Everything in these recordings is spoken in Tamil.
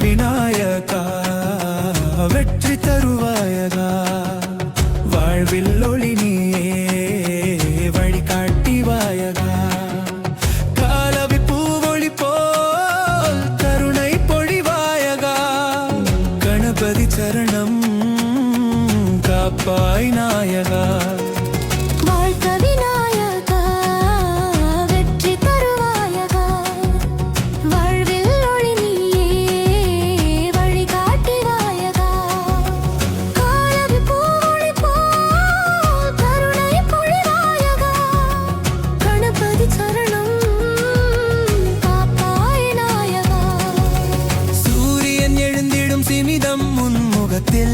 விநாயகா வெற்றி தருவாயகா. வாழ்வில் ஒளி நீயே வழிகாட்டி வாயகா. காலவி பூவொளி போல் கருணை பொழிவாயகா கணபதி சரணம் காப்பாய் நாயகா. ലോകത്തിൽ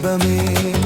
über mich.